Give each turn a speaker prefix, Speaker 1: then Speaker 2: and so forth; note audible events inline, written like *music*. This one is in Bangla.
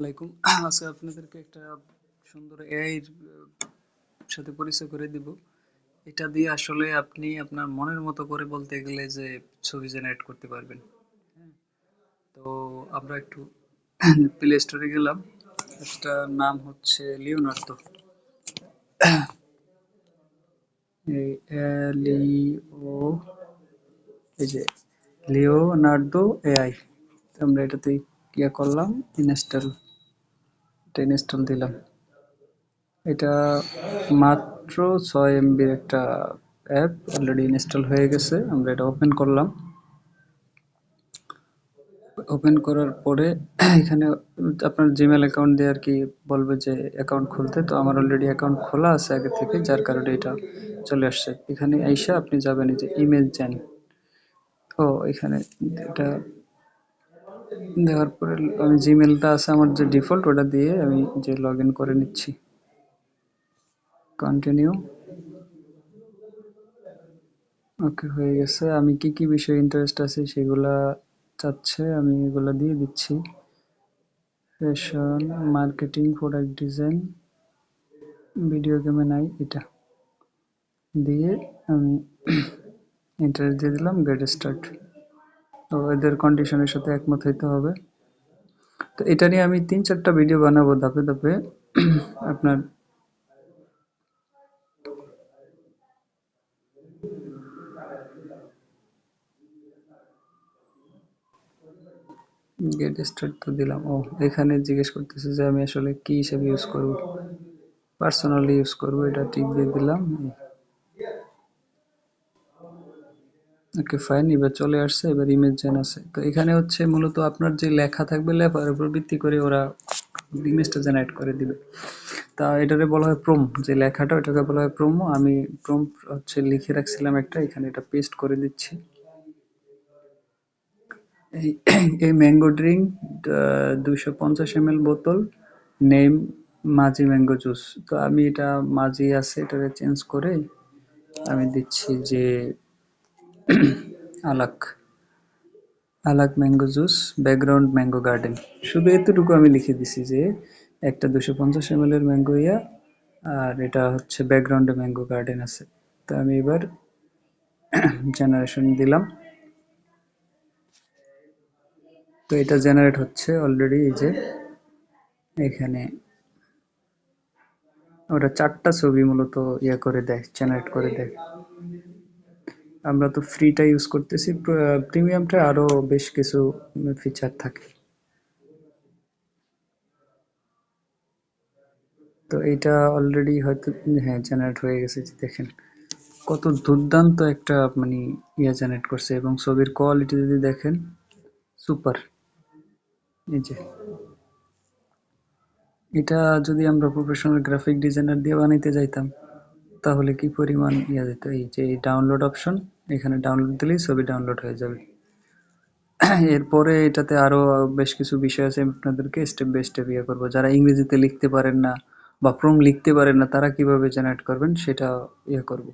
Speaker 1: আলাইকুম। আজকে আপনাদেরকে একটা সুন্দর এআই এর সাথে পরিচয় করে দিব। এটা দিয়ে আসলে আপনি আপনার মনের মতো করে বলতে গেলে যে ছবি জেনারেট করতে পারবেন। হ্যাঁ, তো আমরা একটু প্লে স্টোরে গেলাম। একটা নাম হচ্ছে লিওনার্দো। লিও এই যে লিওনার্দো এআই আমরা এটাতে ইয়া করলাম ইনস্টল এটা ইনস্টল দিলাম। এটা মাত্র ছয় এমবির একটা অ্যাপ অলরেডি ইনস্টল হয়ে গেছে, আমরা এটা ওপেন করলাম। ওপেন করার পরে *clears throat* এখানে আপনার জিমেল অ্যাকাউন্ট দিয়ে আর কি বলবে যে অ্যাকাউন্ট খুলতে। তো আমার অলরেডি অ্যাকাউন্ট খোলা আছে আগে থেকে, যার কারণে এটা চলে আসছে। এখানে আইসা আপনি যাবেন যে ইমেল চান ও, এখানে এটা দেওয়ার পরে আমি জিমেলটা আছে, আমার যে ডিফল্ট ওটা দিয়ে আমি যে লগ করে নিচ্ছি। কন্টিনিউ ওকে হয়ে গেছে। আমি কি কি বিষয়ে ইন্টারেস্ট আছে সেগুলা চাচ্ছে, আমি এগুলো দিয়ে দিচ্ছি। Fashion marketing product design video গেমে নাই এটা। দিয়ে আমি ইন্টারেস্ট দিয়ে দিলাম গেট স্টার্ট তো এদের কন্ডিশনের সাথে একমত হইতে হবে। তো এটা নিয়ে আমি তিন চারটা ভিডিও বানাবো ধাপে ধাপে। আপনার গেট স্টার্ট তো দিলাম। ও, এখানে জিজ্ঞেস করতেছে যে আমি আসলে কি হিসাবে ইউজ করব? পার্সোনালি ইউজ করব, এটা টিক দিয়ে দিলাম। ওকে ফাইন এবার চলে আসছে, এবার ইমেজ জেন আছে। তো এখানে হচ্ছে মূলত আপনার যে লেখা থাকবে লেখার উপর ভিত্তি করে ওরা ইমেজটা জেনারেট করে দিবে। তা এটারে বলা হয় প্রোম যে লেখাটা ওটাকে বলা হয় প্রোমো আমি প্রোম হচ্ছে লিখে রাখছিলাম একটা, এখানে এটা পেস্ট করে দিচ্ছি। এই ম্যাঙ্গো ড্রিঙ্ক দুইশো পঞ্চাশ এম বোতল নেম মাজি ম্যাঙ্গো জুস তো আমি এটা মাজি আছে এটাকে চেঞ্জ করে আমি দিচ্ছি যে *clears throat* আলাক। আলাক mango juice background mango garden শুধু এতটুকু আমি লিখে দিছি যে, একটা দুশো পঞ্চাশ এম এর ম্যাঙ্গো ইয়া, আর এটা হচ্ছে ব্যাকগ্রাউন্ডে ম্যাঙ্গো গার্ডেন আছে। তো আমি এবার *clears throat* জেনারেশন দিলাম। তো এটা জেনারেট হচ্ছে অলরেডি এই যে, এখানে ওটা চারটা ছবি মূলত ইয়ে করে দেয় জেনারেট করে দেয়। আমরা তো ফ্রিটা ইউজ করতেছি। প্রিমিয়ামটা আরও বেশ কিছু ফিচার থাকে। তো এটা অলরেডি হয়তো হ্যাঁ জেনারেট হয়ে গেছে দেখেন, কত দুর্দান্ত একটা মানে ইয়ে জেনারেট করছে এবং ছবির কোয়ালিটি যদি দেখেন সুপার এই যে, এটা যদি আমরা প্রফেশনাল গ্রাফিক ডিজাইনার দিয়ে বানাইতে যাইতাম, তাহলে কি পরিমাণ ইয়া যেত? এই যে ডাউনলোড অপশন এখানে ডাউনলোড দিলেই ছবি ডাউনলোড হয়ে যাবে। এরপরে এটাতে আরও বেশ কিছু বিষয় আছে আপনাদেরকে স্টেপ বাই স্টেপ ইয়ে করব। যারা ইংরেজিতে লিখতে পারেন না বা প্রম লিখতে পারেন না, তারা কীভাবে জেনারেট করবেন সেটা ইয়ে করব।